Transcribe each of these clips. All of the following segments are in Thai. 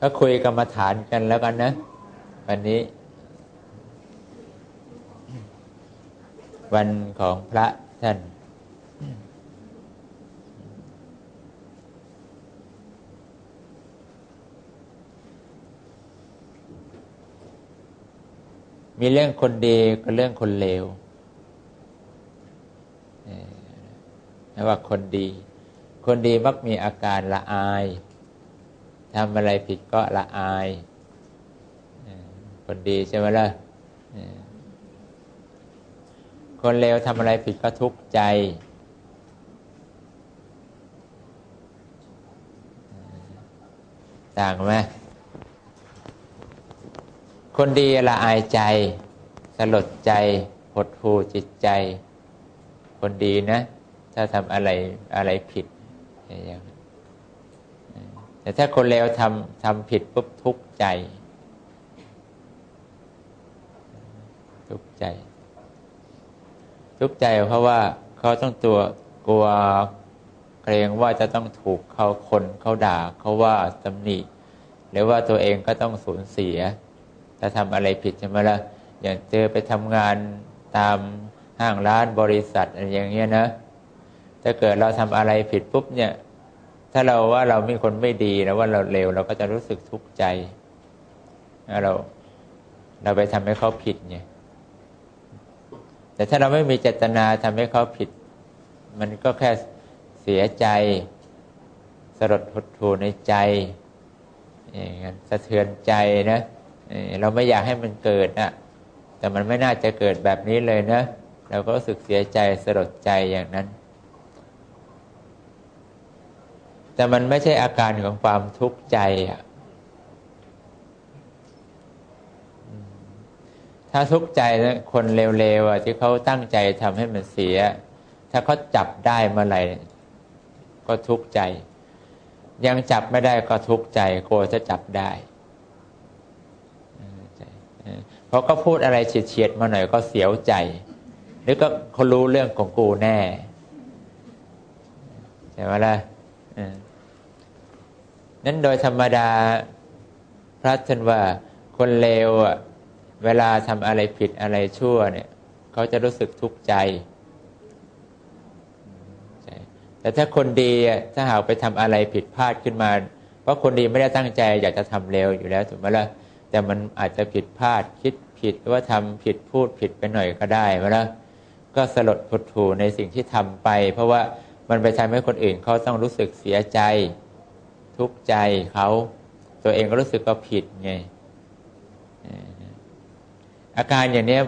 ก็คุยกรรมฐานกันแล้วกันนะ วันนี้ วันของพระท่านมีเรื่องคนดีกับเรื่องคนเลวนะว่าคนดี คนดีมักมีอาการละอาย ทำอะไรผิดก็ละอายคนดีใช่ไหมล่ะคนเลวทำอะไรผิดก็ทุกข์ใจ ต่างไหมคนดีละอายใจ สลดใจหดหูจิตใจ คนดีนะ ถ้าทำอะไรอะไรผิดอย่าง แต่ถ้าคนเลวทำทำผิดปุ๊บทุกข์ใจ ทุกข์ใจ ทุกข์ใจเพราะว่าเขาต้องตัวกลัวเกรงว่าจะต้องถูกเขาคนเขาด่าเขาว่าตำหนิหรือว่าตัวเองก็ต้องสูญเสีย ถ้าทำอะไรผิดใช่ไหมละ่ะอย่างเจอไปทำงานตามห้างร้านบริษัทอะไรอย่างเงี้ยนะ ถ้าเกิดเราทำอะไรผิดปุ๊บเนี่ย ถ้าเราว่าเรามีคนไม่ดีแล้วว่าเราเลวเราก็จะรู้สึกทุกข์ใจเราเราไปทำให้เขาผิดไงแต่ถ้าเราไม่มีเจตนาทำให้เขาผิด มันก็แค่เสียใจ สลดหดหู่ในใจอย่างนั้นสะเทือนใจนะเราไม่อยากให้มันเกิดนะแต่มันไม่น่าจะเกิดแบบนี้เลยนะเราก็รู้สึกเสียใจสลดใจอย่างนั้น แต่มันไม่ใช่อาการของความทุกข์ใจอะถ้าทุกข์ใจนะคนเร็วๆที่เขาตั้งใจทำให้มันเสีย ถ้าเขาจับได้เมื่อไหร่ก็ทุกข์ใจ ยังจับไม่ได้ก็ทุกข์ใจกลัวจะจับได้เพราะก็พูดอะไรเฉียดๆมาหน่อยก็เสียวใจ หรือก็เขารู้เรื่องของกูแน่ใช่ไหมล่ะ นั้นโดยธรรมดาพระท่านว่าคนเลวอะเวลาทำอะไรผิดอะไรชั่วเนี่ย เขาจะรู้สึกทุกข์ใจ แต่ถ้าคนดีถ้าหากไปทำอะไรผิดพลาดขึ้นมา เพราะคนดีไม่ได้ตั้งใจ อยากจะทำเร็วอยู่แล้วถูกไหมล่ะแต่มันอาจจะผิดพลาดคิดผิดว่าทำผิดพูดผิดไปหน่อยก็ได้มาแล้วก็สลดผดถูในสิ่งที่ทำไป เพราะว่า มันไปทำให้คนอื่นเขาต้องรู้สึกเสียใจ ทุกข์ใจเขาตัวเองก็รู้สึกก็ผิดไงอาการอย่างนี้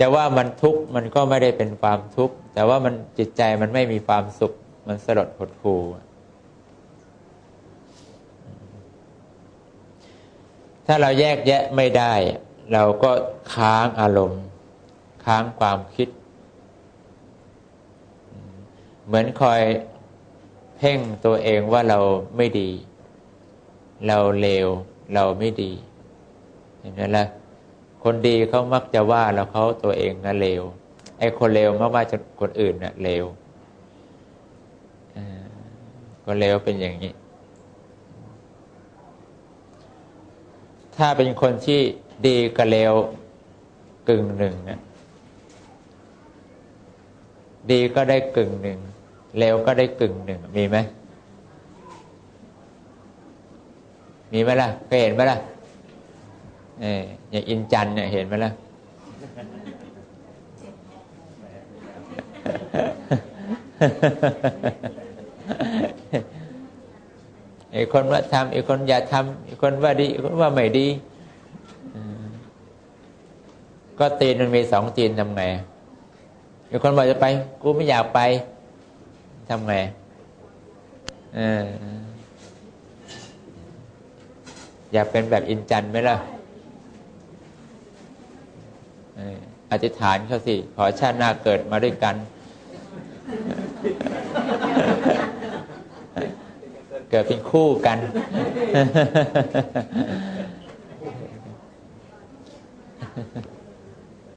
จะว่ามันทุกข์มันก็ไม่ได้เป็นความทุกข์แต่ว่ามันจิตใจมันไม่มีความสุข มันสลดหดหู่ถ้าเราแยกแยะไม่ได้ เราก็ค้างอารมณ์ ค้างความคิด เหมือนคอยเพ่งตัวเองว่าเราไม่ดี เราเลว เราไม่ดี เห็นไหมล่ะคนดีเขามักจะว่าเราเขาตัวเองนะเลว ไอ้คนเลวมักว่าจะคนอื่นนะ่ะเลวคนเลวเป็นอย่างนี้ ถ้าเป็นคนที่ดีกับเลวกึ่งหนึ่งนะดีก็ได้กึ่งหนึ่ง เร็วก็ได้กึ่งหนึ่งมีไหมมีไหมล่ะเคยเห็นไหมล่ะเอออย่างอินจันเนี่ยเห็นไหมล่ะไอ้คนว่าทำไอ้คนอย่าทำไอ้คนว่าดีไอ้คนว่าไม่ดี ก็ตีนมันมีสองตีนทำไงไอ้คนว่าจะไป กูไม่อยากไป ทำไงออยากเป็นแบบอินจันไหมล่ะอธิษฐานเขาสิ ขอชาติหน้าเกิดมาด้วยกัน เกิดเป็นคู่กัน